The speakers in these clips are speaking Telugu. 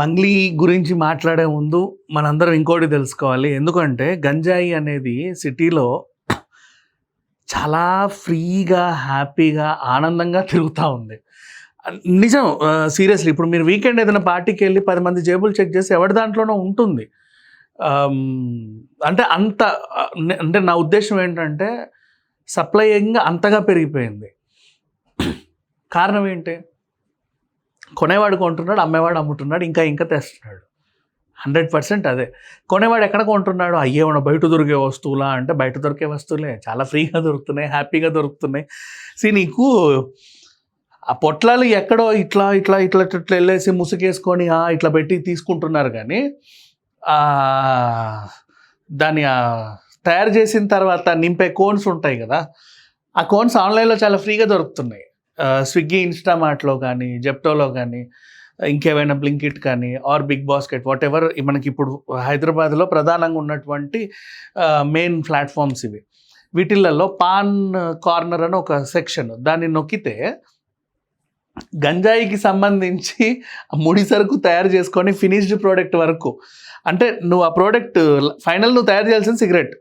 మంగ్లీ గురించి మాట్లాడే ముందు మనందరం ఇంకోటి తెలుసుకోవాలి. ఎందుకంటే గంజాయి అనేది సిటీలో చాలా ఫ్రీగా హ్యాపీగా ఆనందంగా తిరుగుతూ ఉంది. నిజం సీరియస్లీ ఇప్పుడు మీరు వీకెండ్ ఏదైనా పార్టీకి వెళ్ళి పది మంది జేబులు చెక్ చేసి ఎవరి దాంట్లోనో ఉంటుంది. అంటే అంత అంటే నా ఉద్దేశం ఏంటంటే సప్లయింగ్ అంతగా పెరిగిపోయింది. కారణం ఏంటి? కొనేవాడు కొంటున్నాడు అమ్మేవాడు అమ్ముతున్నాడు ఇంకా ఇంకా తెస్తున్నాడు. హండ్రెడ్ పర్సెంట్ అదే. కొనేవాడు ఎక్కడ కొంటున్నాడు? అయ్యేమన్నా బయట దొరికే వస్తువులా? అంటే బయట దొరికే వస్తువులే. చాలా ఫ్రీగా దొరుకుతున్నాయి హ్యాపీగా దొరుకుతున్నాయి. సి నీకు ఆ పొట్లాలు ఎక్కడో ఇట్లా ఇట్లా ఇట్లా ఇట్లా వెళ్ళేసి ముసుగేసుకొని ఇట్లా పెట్టి తీసుకుంటున్నారు కానీ దాన్ని తయారు చేసిన తర్వాత నింపే కోన్స్ ఉంటాయి కదా ఆ కోన్స్ ఆన్లైన్లో చాలా ఫ్రీగా దొరుకుతున్నాయి. స్విగ్గీ ఇన్స్టామార్ట్లో కానీ జెప్టోలో కానీ ఇంకేమైనా బ్లింకిట్ కానీ or big basket whatever మనకి ఇప్పుడు హైదరాబాద్లో ప్రధానంగా ఉన్నటువంటి మెయిన్ ప్లాట్ఫామ్స్ ఇవి. వీటిలలో పాన్ కార్నర్ అని ఒక సెక్షన్ దాన్ని నొక్కితే గంజాయికి సంబంధించి ఆ ముడి సరుకు తయారు చేసుకొని ఫినిష్డ్ ప్రోడక్ట్ వరకు. అంటే నువ్వు ఆ ప్రోడక్ట్ ఫైనల్ నువ్వు తయారు చేయాల్సిన సిగరెట్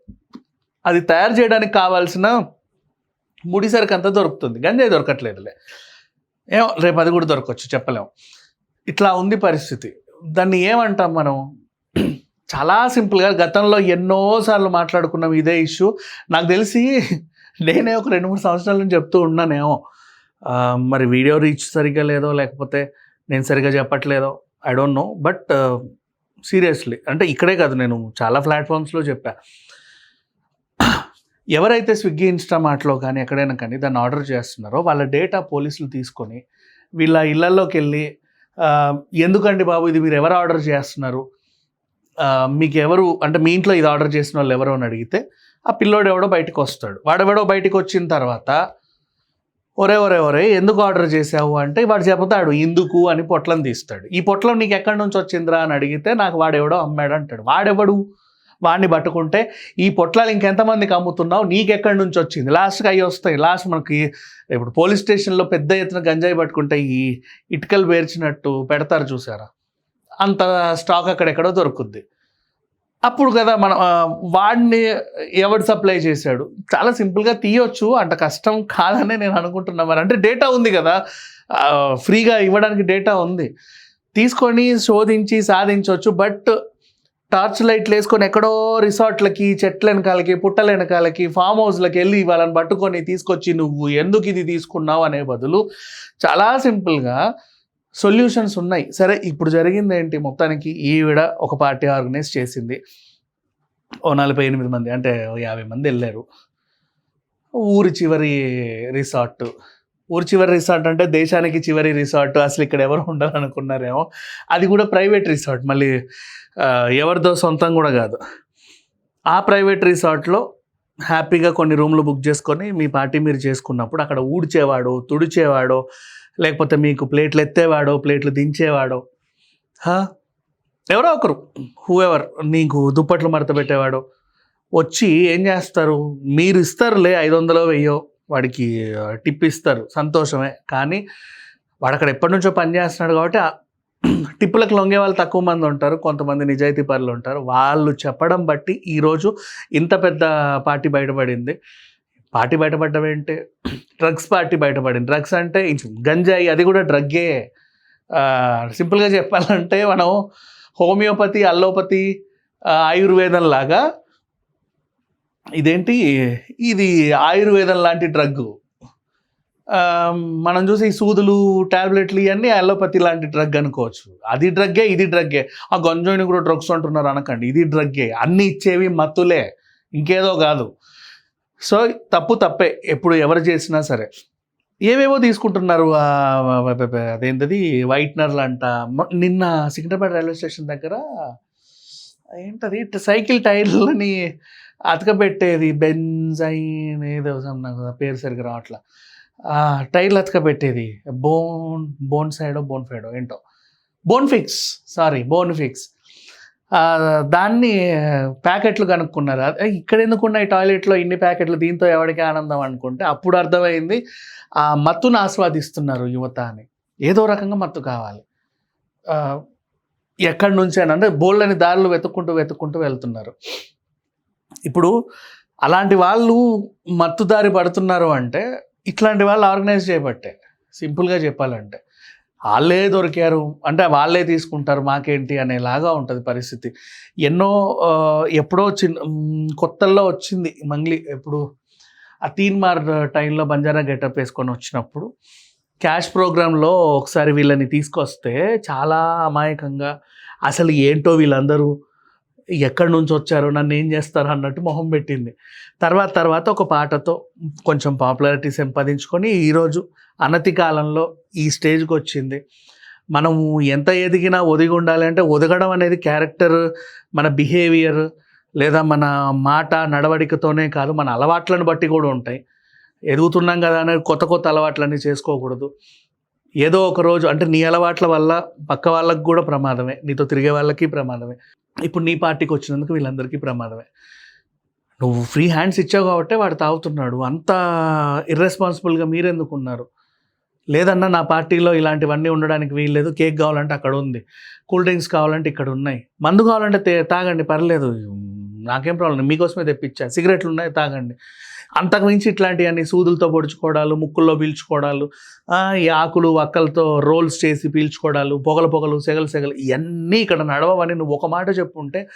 అది తయారు చేయడానికి కావాల్సిన ముడి అంతా దొరుకుతుంది. గంజాయి దొరకట్లేదులే. ఏమో రేపు అది కూడా దొరకవచ్చు చెప్పలేము. ఇట్లా ఉంది పరిస్థితి. దాన్ని ఏమంటాం మనం? చాలా సింపుల్గా గతంలో ఎన్నోసార్లు మాట్లాడుకున్నాం ఇదే ఇష్యూ. నాకు తెలిసి నేనే ఒక రెండు మూడు సంవత్సరాల నుంచి చెప్తూ ఉన్నానేమో. మరి వీడియో రీచ్ సరిగ్గా లేదో లేకపోతే నేను సరిగ్గా చెప్పట్లేదో I don't know. But seriously. అంటే ఇక్కడే కాదు నేను చాలా ప్లాట్ఫామ్స్లో చెప్పాను ఎవరైతే స్విగ్గీ ఇన్స్టామార్ట్లో కానీ ఎక్కడైనా కానీ దాన్ని ఆర్డర్ చేస్తున్నారో వాళ్ళ డేటా పోలీసులు తీసుకొని వీళ్ళ ఇళ్ళలోకి వెళ్ళి ఎందుకండి బాబు ఇది మీరు ఎవరు ఆర్డర్ చేస్తున్నారు? మీకు ఎవరు అంటే మీ ఇంట్లో ఇది ఆర్డర్ చేసిన వాళ్ళు ఎవరు? అని అడిగితే ఆ పిల్లోడు ఎవడో బయటకు వస్తాడు. వాడెవడో బయటకు వచ్చిన తర్వాత ఒరే ఒరే ఒరే ఎందుకు ఆర్డర్ చేసావు అంటే వాడు చెబుతాడు ఎందుకు అని పొట్లం తీస్తాడు. ఈ పొట్లం నీకు ఎక్కడి నుంచి వచ్చిందిరా? అని అడిగితే నాకు వాడెవడో అమ్మాడు అంటాడు. వాడెవడు? వాడిని పట్టుకుంటే ఈ పొట్లాలు ఇంకెంతమందికి అమ్ముతున్నావు? నీకెక్కడి నుంచి వచ్చింది? లాస్ట్కి అవి వస్తాయి. లాస్ట్ మనకి ఇప్పుడు పోలీస్ స్టేషన్లో పెద్ద ఎత్తున గంజాయి పట్టుకుంటే ఈ ఇటుకలు పేర్చినట్టు పెడతారు చూసారా? అంత స్టాక్ అక్కడెక్కడో దొరుకుద్ది. అప్పుడు కదా మనం వాడిని ఎవడు సప్లై చేశాడు? చాలా సింపుల్గా తీయొచ్చు. అంత కష్టం కాదని నేను అనుకుంటున్నా మరి. అంటే డేటా ఉంది కదా. ఫ్రీగా ఇవ్వడానికి డేటా ఉంది. తీసుకొని శోధించి సాధించవచ్చు బట్ టార్చ్ లైట్లు వేసుకొని ఎక్కడో రిసార్ట్లకి చెట్ల వెనకాలకి పుట్టల వెనకాలకి ఫామ్ హౌస్లకి వెళ్ళి వాళ్ళని పట్టుకొని తీసుకొచ్చి నువ్వు ఎందుకు ఇది తీసుకున్నావు? అనే బదులు చాలా సింపుల్గా సొల్యూషన్స్ ఉన్నాయి. సరే ఇప్పుడు జరిగింది ఏంటి? మొత్తానికి ఈవిడ ఒక పార్టీ ఆర్గనైజ్ చేసింది. ఓ నలభై ఎనిమిది మంది అంటే యాభై మంది వెళ్ళారు. ఊరి చివరి రిసార్ట్. ఊరి చివరి రిసార్ట్ అంటే దేశానికి చివరి రిసార్ట్. అసలు ఇక్కడ ఎవరు ఉండాలనుకున్నారేమో. అది కూడా ప్రైవేట్ రిసార్ట్. మళ్ళీ ఎవరిదో సొంతం కూడా కాదు. ఆ ప్రైవేట్ రిసార్ట్లో హ్యాపీగా కొన్ని రూమ్లు బుక్ చేసుకొని మీ పార్టీ మీరు చేసుకున్నప్పుడు అక్కడ ఊడ్చేవాడు తుడిచేవాడో లేకపోతే మీకు ప్లేట్లు ఎత్తేవాడో ప్లేట్లు దించేవాడో ఎవరో ఒకరు హూ ఎవర్ నీకు దుప్పట్లు మడత పెట్టేవాడు వచ్చి ఏం చేస్తారు? మీరు ఇస్తారులే ఐదు వందలో వెయ్యో. వాడికి టిప్ ఇస్తారు. సంతోషమే. కానీ వాడు అక్కడ ఎప్పటి నుంచో పని చేస్తున్నాడు కాబట్టి టిప్పులకు లొంగే వాళ్ళు తక్కువ మంది ఉంటారు. కొంతమంది నిజాయితీ పరులు ఉంటారు. వాళ్ళు చెప్పడం బట్టి ఈరోజు ఇంత పెద్ద పార్టీ బయటపడింది. పార్టీ బయటపడడం ఏంటి? డ్రగ్స్ పార్టీ బయటపడింది. డ్రగ్స్ అంటే గంజాయి అది కూడా డ్రగ్గే. సింపుల్గా చెప్పాలంటే మనం హోమియోపతి అల్లోపతి ఆయుర్వేదం లాగా ఇదేంటి? ఇది ఆయుర్వేదం లాంటి డ్రగ్ మనం చూసి ఈ సూదులు టాబ్లెట్లు ఇవన్నీ అలోపతి లాంటి డ్రగ్ అనుకోవచ్చు. అది డ్రగ్గే ఇది డ్రగ్గే. ఆ గంజోని కూడా డ్రగ్స్ అంటున్నారు అనకండి. ఇది డ్రగ్గే. అన్నీ ఇచ్చేవి మత్తులే. ఇంకేదో కాదు. సో తప్పు తప్పే. ఎప్పుడు ఎవరు చేసినా సరే. ఏవేవో తీసుకుంటున్నారు అదేంటది? వైట్నర్లు అంట నిన్న సికింద్రాబాద్ రైల్వే స్టేషన్ దగ్గర ఏంటది? సైకిల్ టైర్లని అతకబెట్టేది బెంజైన్ ఏదో నాకు పేరు సరిగ్గా రావట్లా. టైర్లు అతకబెట్టేది. బోన్ బోన్ సైడో బోన్ ఫైడో ఏంటో. Bone fix sorry bone fix. దాన్ని ప్యాకెట్లు కనుక్కున్నారు. అదే ఇక్కడ ఎందుకు ఉన్నాయి టాయిలెట్లో ఇన్ని ప్యాకెట్లు? దీంతో ఎవరికి ఆనందం అనుకుంటే అప్పుడు అర్థమైంది ఆ మత్తును ఆస్వాదిస్తున్నారు యువత అని. ఏదో రకంగా మత్తు కావాలి. ఎక్కడి నుంచి అని అంటే బోళ్ళని దారులు వెతుక్కుంటూ వెతుక్కుంటూ వెళ్తున్నారు. ఇప్పుడు అలాంటి వాళ్ళు మత్తుదారి పడుతున్నారు అంటే ఇట్లాంటి వాళ్ళు ఆర్గనైజ్ చేయబట్టే సింపుల్గా చెప్పాలంటే. వాళ్ళే దొరికారు అంటే వాళ్ళే తీసుకుంటారు మాకేంటి అనేలాగా ఉంటుంది పరిస్థితి. ఎన్నో ఎప్పుడో చిన్న కొత్తల్లో వచ్చింది మంగ్లీ ఎప్పుడు ఆ తీన్ మార్ టైంలో బంజారా గెటప్ వేసుకొని వచ్చినప్పుడు క్యాష్ ప్రోగ్రాంలో ఒకసారి వీళ్ళని తీసుకొస్తే చాలా అమాయకంగా అసలు ఏంటో వీళ్ళందరూ ఎక్కడి నుంచి వచ్చారు నన్ను ఏం చేస్తారు అన్నట్టు మొహం పెట్టింది. తర్వాత తర్వాత ఒక పాటతో కొంచెం పాపులారిటీ సంపాదించుకొని ఈరోజు అనతి కాలంలో ఈ స్టేజ్కి వచ్చింది. మనము ఎంత ఎదిగినా ఒదిగి ఉండాలి అంటే ఒదగడం అనేది క్యారెక్టర్ మన బిహేవియర్ లేదా మన మాట నడవడికతోనే కాదు మన అలవాట్లను బట్టి కూడా ఉంటాయి. ఎదుగుతున్నాం కదా అనేది కొత్త కొత్త అలవాట్లన్నీ చేసుకోకూడదు. ఏదో ఒక రోజు అంటే నీ అలవాట్ల వల్ల పక్క వాళ్ళకి కూడా ప్రమాదమే నీతో తిరిగే వాళ్ళకి ప్రమాదమే. ఇప్పుడు నీ పార్టీకి వచ్చినందుకు వీళ్ళందరికీ ప్రమాదమే. నువ్వు ఫ్రీ హ్యాండ్స్ ఇచ్చావు కాబట్టి వాడు తాగుతున్నాడు. అంత ఇర్రెస్పాన్సిబుల్గా మీరెందుకున్నారు? లేదన్నా నా పార్టీలో ఇలాంటివన్నీ ఉండడానికి వీల్లేదు. కేక్ కావాలంటే అక్కడ ఉంది. కూల్ డ్రింక్స్ కావాలంటే ఇక్కడ ఉన్నాయి. మందు కావాలంటే తే- తాగండి పర్లేదు. నాకేం ప్రాబ్లం మీకోసమే తెప్పించా. సిగరెట్లు ఉన్నాయి తాగండి. అంతకుమించి ఇట్లాంటివన్నీ సూదులతో పొడుచుకోవడాలు ముక్కుల్లో పీల్చుకోవడాలు ఈ ఆకులు వక్కలతో రోల్స్ చేసి పీల్చుకోవడాలు పొగలు పొగలు సెగలు సెగలు ఇవన్నీ ఇక్కడ నడవని నువ్వు ఒక మాట చెప్పుంటే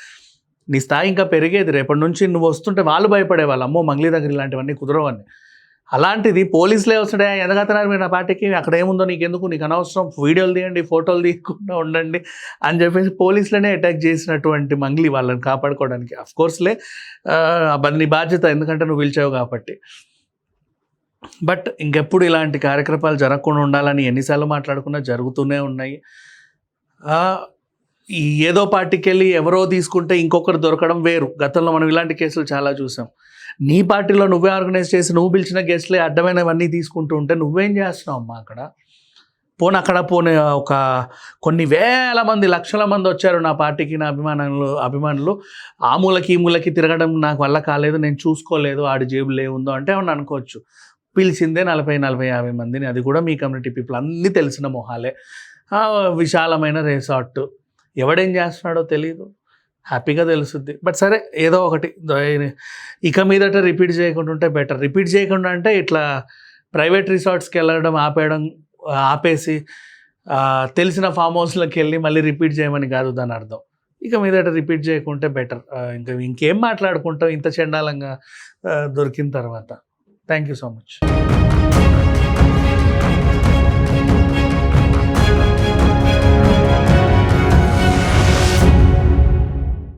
నీ స్థాయి ఇంకా పెరిగేది. రేపటి నుంచి నువ్వు వస్తుంటే వాళ్ళు భయపడేవాళ్ళు. అమ్మో మంగ్లీ దగ్గర ఇలాంటివన్నీ కుదరవని. అలాంటిది పోలీసులే వస్తుండే ఎదగతున్నారు మీరు నా పార్టీకి? అక్కడ ఏముందో నీకెందుకు? నీకు అనవసరం. వీడియోలు తీయండి ఫోటోలు తీయకుండా ఉండండి అని చెప్పేసి పోలీసులనే అటాక్ చేసినటువంటి మంగ్లీ వాళ్ళని కాపాడుకోవడానికి. అఫ్ కోర్స్లే నీ బాధ్యత. ఎందుకంటే నువ్వు పిలిచావు కాబట్టి. బట్ ఇంకెప్పుడు ఇలాంటి కార్యక్రమాలు జరగకుండా ఉండాలని ఎన్నిసార్లు మాట్లాడుకున్నా జరుగుతూనే ఉన్నాయి. ఏదో పార్టీకి వెళ్ళి ఎవరో తీసుకుంటే ఇంకొకరు దొరకడం వేరు. గతంలో మనం ఇలాంటి కేసులు చాలా చూసాం. నీ పార్టీలో నువ్వే ఆర్గనైజ్ చేసి నువ్వు పిలిచిన గెస్ట్లే అడ్డమైనవన్నీ తీసుకుంటూ ఉంటే నువ్వేం చేస్తున్నావు అమ్మా అక్కడ? పోను అక్కడ పోనీ ఒక కొన్ని వేల మంది లక్షల మంది వచ్చారు నా పార్టీకి నా అభిమానులు అభిమానులు. ఆ మూలకి ఈ మూలకి తిరగడం నాకు వల్ల కాలేదు నేను చూసుకోలేదు ఆడి జేబులు ఏముందో అంటే ఏమన్నా అనుకోవచ్చు. పిలిచిందే నలభై నలభై యాభై మందిని. అది కూడా మీ కమ్యూనిటీ పీపుల్ అన్నీ తెలిసిన మొహాలే. విశాలమైన రిసార్ట్. ఎవడేం చేస్తున్నాడో తెలియదు హ్యాపీగా తెలుస్తుంది బట్ సరే ఏదో ఒకటి. ఇక మీదట రిపీట్ చేయకుండా ఉంటే బెటర్. రిపీట్ చేయకుండా అంటే ఇట్లా ప్రైవేట్ రిసార్ట్స్కి వెళ్ళడం ఆపేయడం ఆపేసి తెలిసిన ఫామ్ హౌస్లోకి వెళ్ళి మళ్ళీ రిపీట్ చేయమని కాదు దాని అర్థం. ఇక మీదట రిపీట్ చేయకుంటే బెటర్. ఇంకా ఇంకేం మాట్లాడుకుంటాం ఇంత చండాలంగా దొరికిన తర్వాత. Thank you so much.